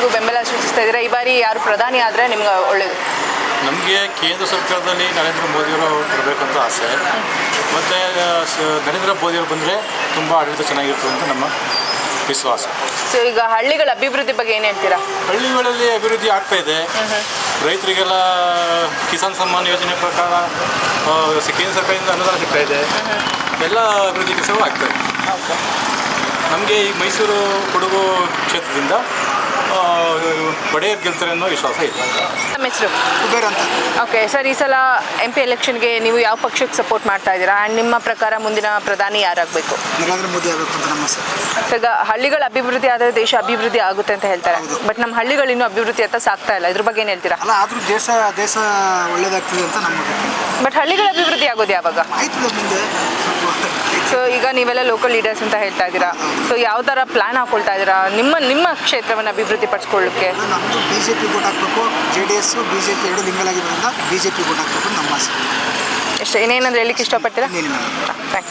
ಅಭ್ಯರ್ಥಿಗಳಿಗೂ ಬೆಂಬಲ ಸೂಚಿಸ್ತಾ ಇದ್ದೀರಾ? ಈ ಬಾರಿ ಯಾರು ಪ್ರಧಾನಿ ಆದರೆ ನಿಮ್ಗೆ ಒಳ್ಳೇದು? ನಮಗೆ ಕೇಂದ್ರ ಸರ್ಕಾರದಲ್ಲಿ ನರೇಂದ್ರ ಮೋದಿಯವರು ಬರಬೇಕಂತ ಆಸೆ. ಮತ್ತು ನರೇಂದ್ರ ಮೋದಿಯವರು ಬಂದರೆ ತುಂಬ ಆಡಳಿತ ಚೆನ್ನಾಗಿರ್ತದೆ ಅಂತ ನಮ್ಮ ವಿಶ್ವಾಸ. ಸೊ ಈಗ ಹಳ್ಳಿಗಳ ಅಭಿವೃದ್ಧಿ ಬಗ್ಗೆ ಏನು ಹೇಳ್ತೀರಾ? ಹಳ್ಳಿಗಳಲ್ಲಿ ಅಭಿವೃದ್ಧಿ ಆಗ್ತಾ ಇದೆ. ರೈತರಿಗೆಲ್ಲ ಕಿಸಾನ್ ಸಮ್ಮಾನ್ ಯೋಜನೆ ಪ್ರಕಾರ ಕೇಂದ್ರ ಸರ್ಕಾರದಿಂದ ಅನುದಾನ ಸಿಗ್ತಾ ಇದೆ. ಎಲ್ಲ ಅಭಿವೃದ್ಧಿ ಕೆಲಸಗಳು ಆಗ್ತಾ ಇದೆ. ನಮಗೆ ಈ ಮೈಸೂರು ಕೊಡಗು ಕ್ಷೇತ್ರದಿಂದ ಒಡೆಯರ್ ಗೆಲ್ತಾರೆ ಅನ್ನೋ ವಿಶ್ವಾಸ ಇದೆ ನಮ್ಮ ಹೆಸರು? ಕುಬೇರ್ ಅಂತ. ಓಕೆ ಸರ್ ಈ ಸಲ ಎಂ ಪಿ ಎಲೆಕ್ಷನ್ಗೆ ನೀವು ಯಾವ ಪಕ್ಷಕ್ಕೆ ಸಪೋರ್ಟ್ ಮಾಡ್ತಾ ಇದ್ದೀರಾ? ಆ್ಯಂಡ್ ನಿಮ್ಮ ಪ್ರಕಾರ ಮುಂದಿನ ಪ್ರಧಾನಿ ಯಾರಾಗಬೇಕು? ನರೇಂದ್ರ ಮೋದಿ ಆಗಬೇಕು ಅಂತ ನಮ್ಮ ಸರ್ ಈಗ ಹಳ್ಳಿಗಳ ಅಭಿವೃದ್ಧಿ ಆದರೆ ದೇಶ ಅಭಿವೃದ್ಧಿ ಆಗುತ್ತೆ ಅಂತ ಹೇಳ್ತಾರೆ. ಬಟ್ ನಮ್ಮ ಹಳ್ಳಿಗಳು ಇನ್ನೂ ಅಭಿವೃದ್ಧಿ ಅಂತ ಸಾಕ್ತಾ ಇಲ್ಲ. ಇದ್ರ ಬಗ್ಗೆ ಏನು ಹೇಳ್ತೀರಾ? ಅಲ್ಲ ಆದರೂ ದೇಶ ದೇಶ ಒಳ್ಳೇದಾಗ್ತದೆ ಅಂತ ನಮಗೆ ಬಟ್ ಹಳ್ಳಿಗಳ ಅಭಿವೃದ್ಧಿ ಆಗೋದು ಯಾವಾಗ? ಆಯ್ತು ಮುಂದೆ. ನೀವೆಲ್ಲ ಲೋಕಲ್ ಲೀಡರ್ಸ್ ಅಂತ ಹೇಳ್ತಾ ಇದ್ದೀರಾ? ಸೊ ಯಾವ ಥರ ಪ್ಲಾನ್ ಹಾಕೊಳ್ತಾ ಇದ್ದೀರಾ? ನಿಮ್ಮ ನಿಮ್ಮ ಕ್ಷೇತ್ರವನ್ನು ಅಭಿವೃದ್ಧಿ ಪಡಿಸ್ಕೊಳ್ಳಕ್ಕೆ ನಮ್ಮದು ಬಿ ಜೆ ಪಿ ಓಟ್ ಹಾಕಬೇಕು. J D S B J P ಎರಡು ಲಿಂಗಲಾಗಿರೋದ್ರಿಂದ ಬಿ ಜೆ ಪಿ ಓಟ್ ಹಾಕಬೇಕು ನಮ್ಮ ಆಸೆ. ಎಷ್ಟು ಏನೇನಂದ್ರೆ ಹೇಳಿಕ್ಕೆ ಇಷ್ಟಪಡ್ತೀರಾ? ಥ್ಯಾಂಕ್